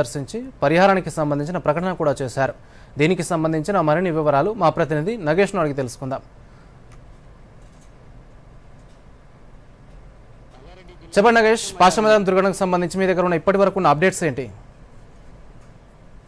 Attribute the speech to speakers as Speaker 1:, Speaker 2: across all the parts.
Speaker 1: దర్శించి పరిహారానికి సంబంధించిన ప్రకటన కూడా చేశారు. దీనికి సంబంధించిన మరిన్ని వివరాలు మా ప్రతినిధి నగేష్ను అడిగి తెలుసుకుందాం. చెప్పండి నగేష్ పాశ్వమదం దుర్ఘటనకు సంబంధించి మీ దగ్గర ఉన్న ఇప్పటి వరకు ఉన్న అప్డేట్స్ ఏంటి?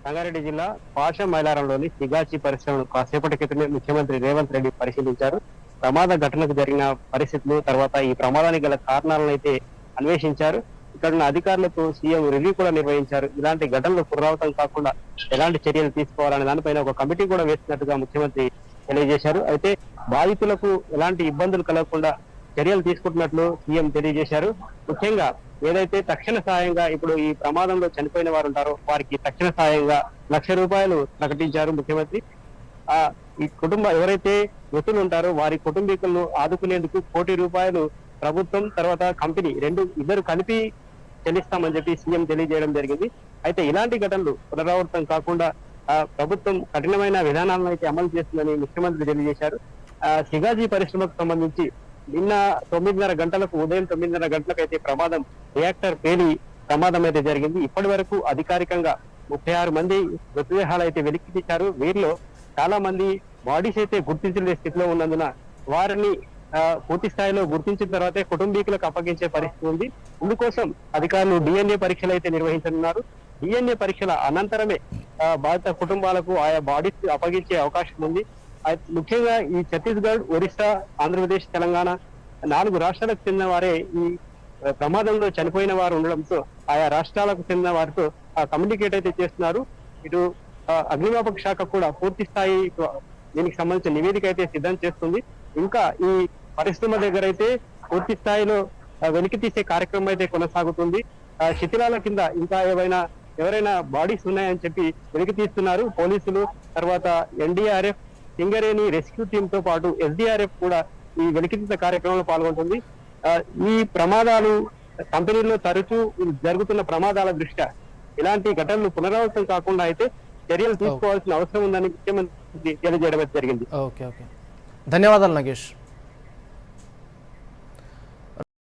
Speaker 2: రంగారెడ్డి జిల్లా పాష మైలారంలోని సిగాచి పరిశ్రమను కాసేపటి క్రితమే ముఖ్యమంత్రి రేవంత్ రెడ్డి పరిశీలించారు. ప్రమాద ఘటనకు జరిగిన పరిస్థితులు తర్వాత ఈ ప్రమాదానికి గల కారణాలను అయితే అన్వేషించారు. ఇక్కడ ఉన్న అధికారులతో సీఎం రివ్యూ కూడా నిర్వహించారు. ఇలాంటి ఘటనలు పునరావృతం కాకుండా ఎలాంటి చర్యలు తీసుకోవాలనే దానిపైన ఒక కమిటీ కూడా వేసినట్టుగా ముఖ్యమంత్రి తెలియజేశారు. అయితే బాధితులకు ఎలాంటి ఇబ్బందులు కలగకుండా చర్యలు తీసుకుంటున్నట్లు సీఎం తెలియజేశారు. ముఖ్యంగా ఏదైతే తక్షణ సాయంగా ఇప్పుడు ఈ ప్రమాదంలో చనిపోయిన వారు ఉంటారో వారికి తక్షణ సాయంగా లక్ష రూపాయలు ప్రకటించారు ముఖ్యమంత్రి. ఆ ఈ కుటుంబ ఎవరైతే మృతులు ఉంటారో వారి కుటుంబీకులను ఆదుకునేందుకు కోటి రూపాయలు ప్రభుత్వం తర్వాత కంపెనీ రెండు ఇద్దరు కలిపి చెల్లిస్తామని చెప్పి సీఎం తెలియజేయడం జరిగింది. అయితే ఇలాంటి ఘటనలు పునరావృతం కాకుండా ప్రభుత్వం కఠినమైన విధానాలను అయితే అమలు చేస్తుందని ముఖ్యమంత్రి తెలియజేశారు. ఆ, సిగాజీ పరిశ్రమకు సంబంధించి నిన్న తొమ్మిదిన్నర గంటలకు ఉదయం తొమ్మిదిన్నర గంటలకు అయితే ప్రమాదం రియాక్టర్ పేలి ప్రమాదం అయితే జరిగింది. ఇప్పటి వరకు అధికారికంగా ముప్పై ఆరు మంది మృతదేహాలు అయితే వెలికి తీశారు వీరిలో చాలా మంది బాడీస్ అయితే గుర్తించలేని స్థితిలో ఉన్నందున వారిని పూర్తి స్థాయిలో గుర్తించిన తర్వాతే కుటుంబీకులకు అప్పగించే పరిస్థితి ఉంది. ఇందుకోసం అధికారులు డిఎన్ఏ పరీక్షలు అయితే నిర్వహించనున్నారు. డిఎన్ఏ పరీక్షల అనంతరమే బాధిత కుటుంబాలకు ఆయా బాడీస్ అప్పగించే అవకాశం ఉంది. ముఖ్యంగా ఈ ఛత్తీస్గఢ్ ఒరిస్సా ఆంధ్రప్రదేశ్ తెలంగాణ నాలుగు రాష్ట్రాలకు చెందిన వారే ఈ ప్రమాదంలో చనిపోయిన వారు ఉండడంతో ఆయా రాష్ట్రాలకు చెందిన వారితో కమ్యూనికేట్ అయితే చేస్తున్నారు. ఇటు అగ్నిమాపక శాఖ కూడా పూర్తి స్థాయి దీనికి సంబంధించిన నివేదిక అయితే సిద్ధం చేస్తుంది. ఇంకా ఈ పరిశ్రమ దగ్గర అయితే పూర్తి స్థాయిలో వెలికి తీసే కార్యక్రమం అయితే కొనసాగుతుంది. శిథిలాల కింద ఇంకా ఏవైనా ఎవరైనా బాడీస్ ఉన్నాయని చెప్పి వెలికి తీస్తున్నారు పోలీసులు. తర్వాత ఎన్డీఆర్ఎఫ్ సింగరేణి రెస్క్యూ టీమ్తో పాటు ఎస్డీఆర్ఎఫ్ కూడా ఈ వెలికితీత కార్యక్రమంలో పాల్గొంటుంది. ఈ ప్రమాదాలు కంపెనీల్లో తరచూ జరుగుతున్న ప్రమాదాల దృష్ట్యా ఇలాంటి ఘటనలు పునరావృతం కాకుండా అయితే చర్యలు తీసుకోవాల్సిన అవసరం ఉందని ముఖ్యమంత్రి తెలియజేయడం జరిగింది.
Speaker 1: Okay okay. ధన్యవాదాలు నగేష్